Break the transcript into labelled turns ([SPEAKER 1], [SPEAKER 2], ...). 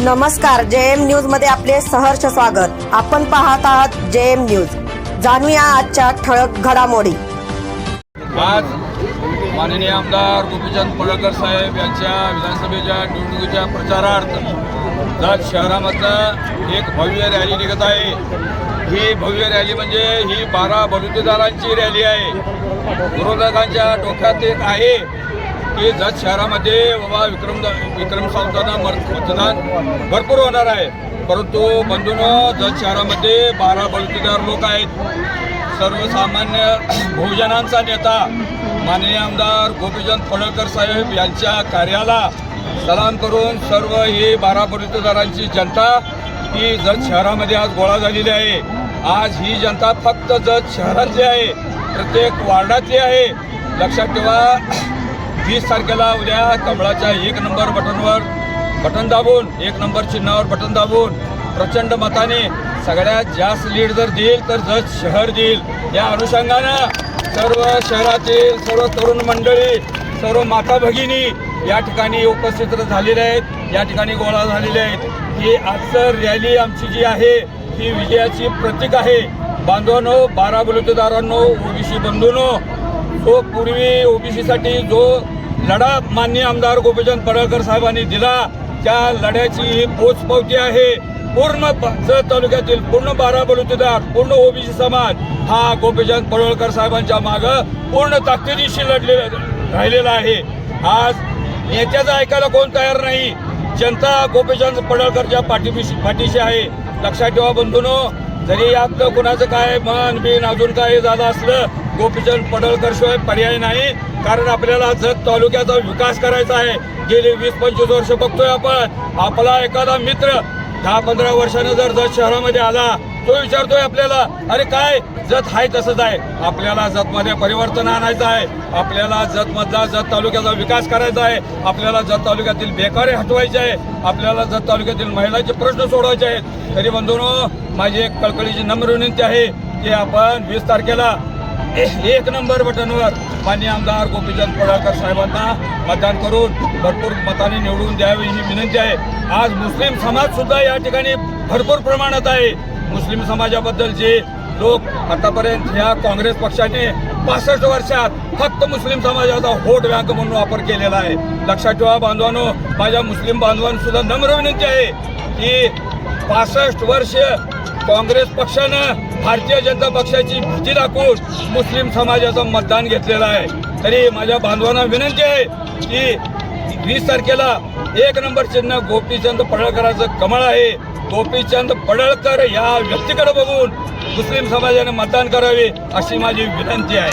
[SPEAKER 1] नमस्कार जे एम न्यूजमध्ये आपले सहर्ष स्वागत. आपण पाहत आहात जे एम न्यूज. जाणूया आजच्या ठळक घडामोडी.
[SPEAKER 2] आज माननीय आमदार गोपीचंद पडळकर साहेब यांच्या विधानसभेच्या निवडणुकीच्या प्रचारार्थ जत शहरामधनं एक भव्य रॅली निघत आहे. ही भव्य रॅली म्हणजे ही बारा बलुतेदारांची रॅली आहे. विरोधकांच्या डोक्यात एक आहे. की जत शहरामध्ये बाबा विक्रम विक्रम सावंतांना मतदान भरपूर होणार आहे. परंतु बंधूनो जत शहरामध्ये बारा बलुतेदार लोक आहेत. सर्वसामान्य बहुजनांचा नेता माननीय आमदार गोपीचंद पडळकर साहेब यांच्या कार्याला सलाम करून सर्व ही बारा बलुतेदारांची जनता ही जत शहरामध्ये आज गोळा झालेली आहे. आज ही जनता फक्त जत शहरातली आहे. प्रत्येक वार्डातली आहे. लक्षात ठेवा वीस तारखेला उद्या कमळाच्या एक नंबर बटनवर बटन दाबून एक नंबर चिन्हावर बटन दाबून प्रचंड मताने सगळ्यात जास्त लीड जर देईल तर जत शहर देईल. या अनुषंगानं सर्व शहरातील सर्व तरुण मंडळी सर्व माता भगिनी या ठिकाणी उपस्थित झालेल्या आहेत. या ठिकाणी गोळा झालेले आहेत. ही आजचं रॅली आमची जी आहे ही विजयाची प्रतीक आहे. बांधवांनो बारा बलुतेदारांनो ओबीसी बंधूंनो जो पूर्वी ओबीसीसाठी जो लढा माननीय आमदार गोपीचंद पडळकर साहेबांनी दिला. त्या लढ्याची ही पोचपावती आहे. पूर्ण जत तालुक्यातील पूर्ण बारा बलुतेदार पूर्ण ओबीसी समाज हा गोपीचंद पडळकर साहेबांच्या माग पूर्ण ताकदीशी लढले राहिलेला आहे. आज नेत्याचं ऐकायला कोण तयार नाही? जनता गोपीचंद पडळकरच्या पाठीशी पाठीशी आहे. लक्षात ठेवा बंधूनो जरी यात कुणाचं काय मन बिन अजून काय झालं असलं गोपीचंद पडळकरशिवाय पर्याय नाही कारण आपल्याला जत तालुक्याचा विकास करायचा आहे. गेली वीस पंचवीस वर्ष बघतोय आपण. आपला एखादा मित्र दहा पंधरा वर्षानं जर जत शहरामध्ये आला तो विचारतोय आपल्याला अरे काय? जत आहे तसंच आहे. आपल्याला जतमध्ये परिवर्तन आणायचं आहे. आपल्याला जतमधला जत तालुक्याचा विकास करायचा आहे. आपल्याला जत तालुक्यातील बेकारी हटवायचे आहे. आपल्याला जत तालुक्यातील महिलांचे प्रश्न सोडवायचे आहेत. तरी बंधूनो माझी एक कळकळीची नम्र विनंती आहे की आपण वीस तारखेला एक नंबर बटनवर माननीय आमदार गोपीचंद पडळकर साहेबांना मतदान करून भरपूर मताने निवडून द्यावी ही विनंती आहे. आज मुस्लिम समाज सुद्धा या ठिकाणी भरपूर प्रमाणात आहे. मुस्लिम समाजाबद्दल जे लोक आतापर्यंत ह्या काँग्रेस पक्षाने पासष्ट वर्षात फक्त मुस्लिम समाजाचा होट बँक म्हणून वापर केलेला आहे. लक्षात ठेवा बांधवांनो माझ्या मुस्लिम बांधवांसुद्धा नम्र विनंती आहे की पासष्ट वर्ष काँग्रेस पक्षानं भारतीय जनता पक्षाची भीती दाखवून मुस्लिम समाजाचं मतदान घेतलेलं आहे. तरी माझ्या बांधवांना विनंती आहे की वीस तारखेला एक नंबर चिन्ह गोपीचंद पडळकराचं कमळ आहे. गोपीचंद पडळकर या व्यक्तीकडे बघून मुस्लिम समाजाने मतदान करावे अशी माझी विनंती आहे.